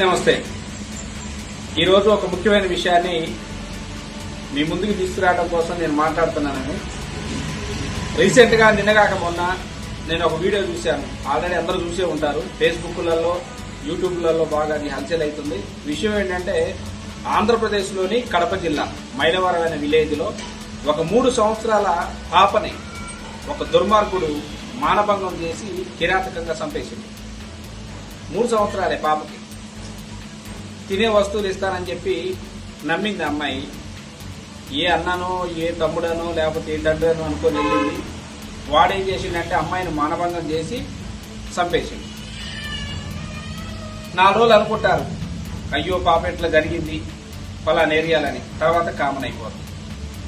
నమస్తే. ఈరోజు ఒక ముఖ్యమైన విషయాన్ని మీ ముందుకు తీసుకురావడం కోసం నేను మాట్లాడుతున్నానండి. రీసెంట్గా నిన్నగాక మొన్న నేను ఒక వీడియో చూశాను. ఆల్రెడీ అందరూ చూసే ఉంటారు. ఫేస్బుక్లలో యూట్యూబ్లలో బాగా హల్చల్ అవుతుంది. విషయం ఏంటంటే ఆంధ్రప్రదేశ్లోని కడప జిల్లా మైలవరం అనే విలేజ్లో ఒక మూడు సంవత్సరాల పాపని ఒక దుర్మార్గుడు మానభంగం చేసి కిరాతకంగా చంపేసింది మూడు సంవత్సరాలే పాపకి. తినే వస్తువులు ఇస్తానని చెప్పి నమ్మింది అమ్మాయి. ఏ అన్ననో ఏ తమ్ముడనో లేకపోతే ఏ తండ్రినో అనుకొని వెళ్ళింది. వాడేం చేసిండంటే అమ్మాయిని మానభంగం చేసి చంపేసింది నాలుగు రోజులు అనుకుంటారు. అయ్యో పాప ఇట్లా జరిగింది? ఫలానా ఏరియాలని. తర్వాత కామన్ అయిపోతుంది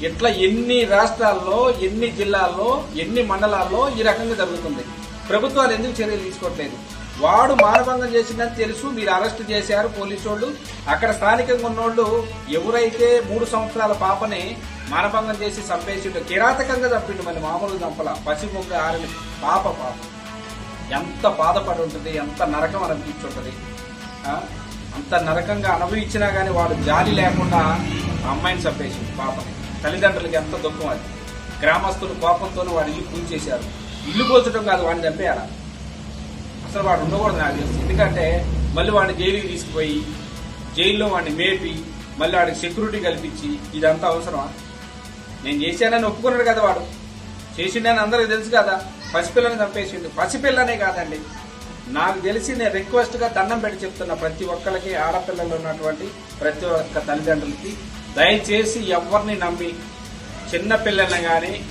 ఇట్లా ఎన్ని రాష్ట్రాల్లో ఎన్ని జిల్లాల్లో ఎన్ని మండలాల్లో ఈ రకంగా జరుగుతుంది? ప్రభుత్వాలు ఎందుకు చర్యలు తీసుకోవట్లేదు? వాడు మానభంగం చేసిందని తెలుసు మీరు అరెస్ట్ చేశారు పోలీసు వాళ్ళు అక్కడ స్థానికంగా ఉన్నోళ్ళు ఎవరైతే మూడు సంవత్సరాల పాపని మానభంగం చేసి చంపేసిండు కిరాతకంగా చంపిండు మరి మామూలుగా చంపల పసిముగ్గ ఆరని పాప పాప. ఎంత బాధపడి ఉంటుంది ఎంత నరకం అనిపించుంటుంది అంత నరకంగా అనుభవించినా కానీ వాడు జాలి లేకుండా అమ్మాయిని చంపేసిండు పాపని. తల్లిదండ్రులకి ఎంత దుఃఖం అది. గ్రామస్తులు కోపంతో వాడి ఇల్లు కూల్చేశారు ఇల్లు కూల్చడం కాదు వాడిని చంపేయాలి? అసలు వాడు ఉండకూడదు నాకు తెలుసు. ఎందుకంటే మళ్ళీ వాడిని జైలుకి తీసుకుపోయి జైల్లో వాడిని మేపి మళ్ళీ వాడికి సెక్యూరిటీ కల్పించి ఇదంతా అవసరమా? నేను చేశానని ఒప్పుకున్నాడు కదా వాడు. చేసిండని అందరికి తెలుసు కదా. పసిపిల్లని చంపేసిండు. పసిపిల్లనే కాదండి. నాకు తెలిసి నేను రిక్వెస్ట్గా దండం పెట్టి చెప్తున్న ప్రతి ఒక్కరికి ఆడపిల్లలు ఉన్నటువంటి ప్రతి ఒక్క తల్లిదండ్రులకి దయచేసి ఎవరిని నమ్మి చిన్న పిల్లల్ని కానీ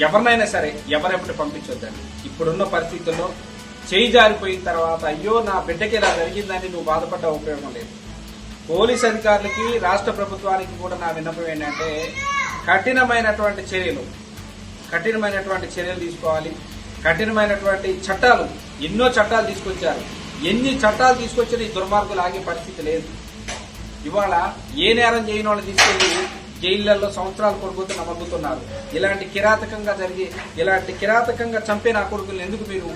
ఎవరినైనా సరే ఎవరెప్పుడు పంపించొద్దండి. ఇప్పుడున్న పరిస్థితుల్లో చేయి జారిపోయిన తర్వాత అయ్యో నా బిడ్డకి ఇలా జరిగిందని నువ్వు బాధపడ్డ ఉపయోగం లేదు. పోలీస్ అధికారులకి రాష్ట్ర ప్రభుత్వానికి కూడా నా విన్నపం ఏంటంటే కఠినమైనటువంటి చర్యలు కఠినమైనటువంటి చర్యలు తీసుకోవాలి. కఠినమైనటువంటి చట్టాలు ఎన్నో చట్టాలు తీసుకొచ్చారు. ఎన్ని చట్టాలు తీసుకొచ్చినా ఈ దుర్మార్గులు ఆగే పరిస్థితి లేదు. ఇవాళ ఏ నేరం చేయని వాళ్ళు తీసుకెళ్ళి జైళ్ళలో సంవత్సరాలు కొడుకుతూ నమ్మగుతున్నారు ఇలాంటి కిరాతకంగా జరిగి ఇలాంటి కిరాతకంగా చంపే నా కొడుకులు ఎందుకు మీరు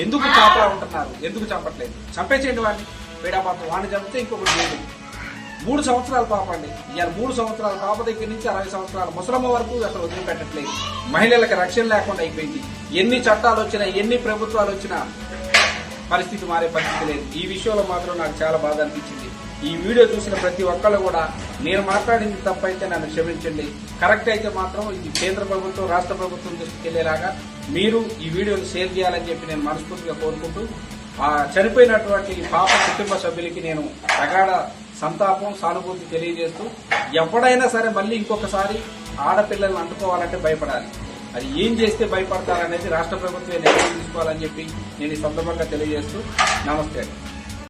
ఎందుకు చాపలా ఉంటున్నారు? ఎందుకు చంపట్లేదు? చంపేసేయండి వాడిని. పీడాపాపం వాడిని చంపితే ఇంకొకటి లేదు మూడు సంవత్సరాలు పాపండి. ఇవాళ మూడు సంవత్సరాల పాప దగ్గర నుంచి అరవై సంవత్సరాల ముసలమ్మ వరకు అసలు వదిలిపెట్టట్లేదు. మహిళలకు రక్షణ లేకుండా అయిపోయింది. ఎన్ని చట్టాలు వచ్చినా ఎన్ని ప్రభుత్వాలు వచ్చినా పరిస్థితి మారే పరిస్థితి లేదు. ఈ విషయంలో మాత్రం నాకు చాలా బాధ అనిపించింది. ఈ వీడియో చూసిన ప్రతి ఒక్కళ్ళు కూడా నేను మాట్లాడింది తప్పైతే నన్ను క్షమించండి. కరెక్ట్ అయితే మాత్రం ఇది కేంద్ర ప్రభుత్వం రాష్ట్ర ప్రభుత్వం దృష్టికి వెళ్ళేలాగా మీరు ఈ వీడియోని షేర్ చేయాలని చెప్పి నేను మనస్ఫూర్తిగా కోరుకుంటూ ఆ చనిపోయినటువంటి పాప కుటుంబ సభ్యులకి నేను ప్రగాఢ సంతాపం సానుభూతి తెలియజేస్తూ ఎవడైనా సరే మళ్ళీ ఇంకొకసారి ఆడపిల్లల్ని అంటుకోవాలంటే భయపడాలి. అది ఏం చేస్తే భయపడతారనేది రాష్ట్ర ప్రభుత్వం నిర్ణయం తీసుకోవాలని చెప్పి నేను ఈ సందర్భంగా తెలియజేస్తూ నమస్తే